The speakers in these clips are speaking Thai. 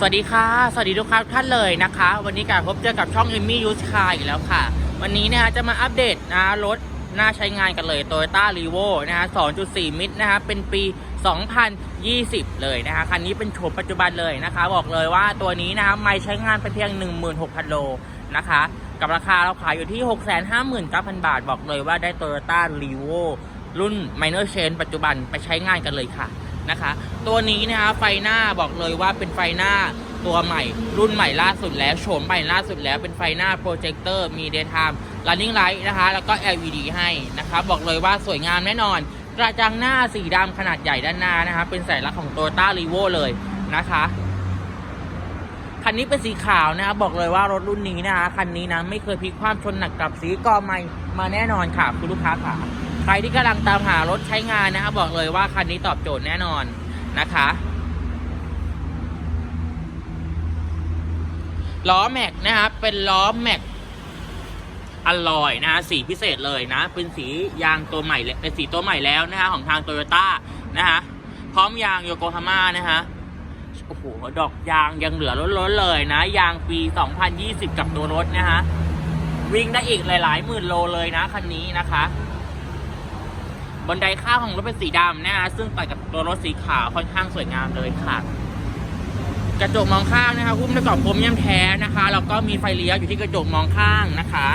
สวัสดีค่ะ สวัสดีทุกท่านเลยนะคะ วันนี้การพบเจอกับช่องเอมมี่ยูสคาอีกแล้วค่ะ วันนี้นะคะจะมาอัปเดตนะรถน่าใช้งานกันเลย Toyota r e v o นะฮะ 2.4 มิตรนะคะเป็นปี 2020 เลยนะคะ คันนี้เป็นโฉมปัจจุบันเลยนะคะ บอกเลยว่าตัวนี้นะคะไม่ใช้งานเป็นเพียง 16,000 โลนะคะ กับราคาเราขายอยู่ที่ 659,000 บาท บอกเลยว่าได้ Toyota r e v o รุ่น Minor Change ปัจจุบันไปใช้งานกันเลยค่ะ นะคะ ตัวนี้นะคะไฟหน้าบอกเลยว่าเป็นไฟหน้าตัวใหม่ รุ่นใหม่ล่าสุดแล้วโฉมใหม่ล่าสุดแล้วเป็นไฟหน้าโปรเจคเตอร์มี daytime running light นะคะ แล้วก็ LED ให้นะคะบอกเลยว่าสวยงามแน่นอน กระจังหน้าสีดำขนาดใหญ่ด้านหน้านะคะเป็นสัญลักษณ์ของ Toyota r e v o เลยนะคะคันนี้เป็นสีขาวนะคะบอกเลยว่ารถรุ่นนี้นะคะคันนี้นะไม่เคยพลิกความชนหนักกับสีกอใหม่มาแน่นอนค่ะ คุณลูกค้าค่ะ ใครที่กำลังตามหารถใช้งานนะคะบบอกเลยว่าคันนี้ตอบโจทย์แน่นอนนะคะล้อแม็กนะครับเป็นล้อแม็กอลลอยนะฮะสีพิเศษเลยนะ เป็นสียางตัวใหม่เลยเป็นสีตัวใหม่แล้วนะฮะของทางโตโยต้านะฮะพร้อมยางโยโกฮาม่านะฮะโอ้โหดอกยางยังเหลือล้นๆเลยนะ ยางปี 2020 กับตัวรถนะฮะวิ่งได้อีกหลายๆหมื่นโลเลยนะคันนี้นะคะ บันไดข้างของรถเป็นสีดำนะฮะซึ่งตัดกับตัวรถสีขาวค่อนข้างสวยงามเลยค่ะ กระจกมองข้างนะคะหุ้มด้วยกล่องโครเมียมแท้นะคะแล้วก็มีไฟเลี้ยวอยู่ที่กระจกมองข้างนะคะ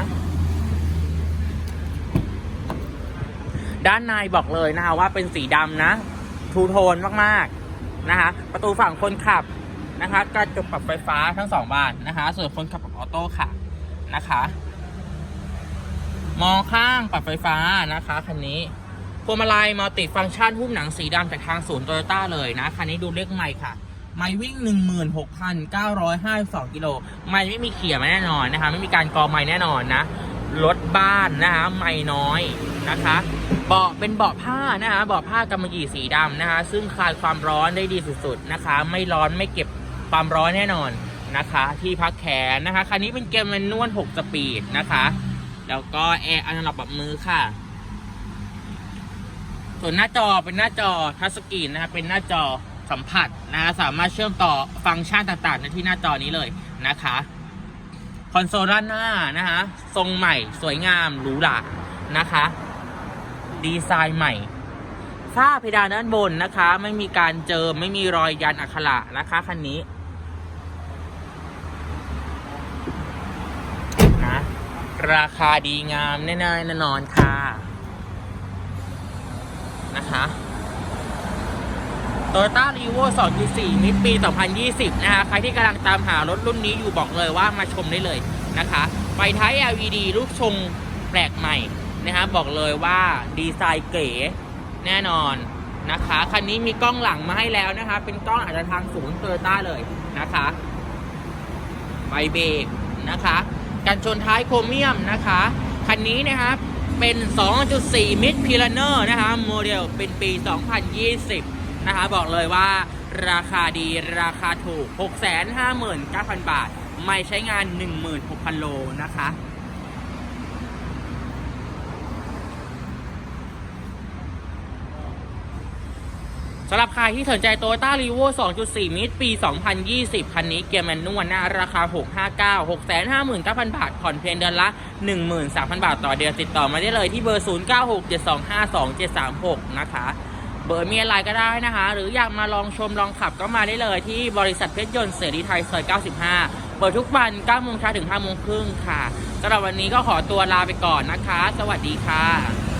ด้านในบอกเลยนะคะว่าเป็นสีดำนะทูโทนมากๆนะคะ ประตูฝั่งคนขับนะคะกระจกปรับไฟฟ้าทั้งสองบานนะคะ ส่วนคนขับปรับออโต้ค่ะนะคะ มองข้างปรับไฟฟ้านะคะคันนี้ พวงมาลัยมัลติฟังก์ชันหุ้มหนังสีดำจากทางศูนย์โตโยต้าเลยนะ คันนี้ดูเลขใหม่ค่ะ ไม่วิ่ง 16,952กิโล ไม่ไม่มีเขี่ยมาแน่นอนนะคะ ไม่มีการกอไม่แน่นอนนะ รถบ้านนะคะไม่น้อยนะคะ เบาะเป็นเบาะผ้านะคะเบาะผ้ากำมะหยี่สีดำนะคะ ซึ่งคลายความร้อนได้ดีสุดๆนะคะ ไม่ร้อนไม่เก็บความร้อนแน่นอนนะคะ ที่พักแขนนะคะ คันนี้เป็นเกมแมนนวล6สปีดนะคะ แล้วก็แอร์อันดับปรับมือค่ะ ส่วนหน้าจอเป็นหน้าจอทัชสกรีนนะคะเป็นหน้าจอสัมผัสนะคะสามารถเชื่อมต่อฟังก์ชันต่างๆในที่หน้าจอนี้เลยนะคะคอนโซลด้านหน้านะคะทรงใหม่สวยงามหรูหรานะคะ ดีไซน์ใหม่ฝ้าเพดานด้านบนนะคะ ไม่มีการเจิมไม่มีรอยยันอักขระนะคะคันนี้นะราคาดีงามแน่ๆแน่นอนค่ะ นะคะโตโยต้ารีโว2.4 มิตรปี 2020 นะคะ ใครที่กำลังตามหารถรุ่นนี้อยู่บอกเลยว่ามาชมได้เลยนะคะ ไฟท้าย LED รูปทรงแปลกใหม่นะคะบอกเลยว่าดีไซน์เก๋แน่นอนนะคะ คันนี้มีกล้องหลังมาให้แล้วนะคะ เป็นกล้องอาจจะทางศูนย์โตโยต้าเลยนะคะไฟเบรกนะคะ กันชนท้ายโครเมียมนะคะ คันนี้นะครับ เป็น 2.4 มิตรพิลเนอร์นะคะโมเดลเป็นปี 2020 นะคะ บอกเลยว่าราคาดีราคาถูก 659,000 บาท ไม่ใช้งาน 16,000 โลนะคะ สำหรับใครที่สนใจ Toyota r e v o 2.4 มิตรปี 2020 คันนี้เกียร์แมนนวลนะราคา 659 659,000 บาท ผ่อนเพียงเดือนละ 13,000 บาทต่อเดือนติดต่อมาได้เลยที่เบอร์ 0967252736 นะคะ เบอร์มีอะไรก็ได้นะคะ หรืออยากมาลองชมลองขับก็มาได้เลยที่บริษัทเพชรยนต์เสรีไทยซอย 95 เปิดทุกวัน9โมงเช้าถึง5โมงครึ่งค่ะสำหรับวันนี้ก็ขอตัวลาไปก่อนนะคะ สวัสดีค่ะ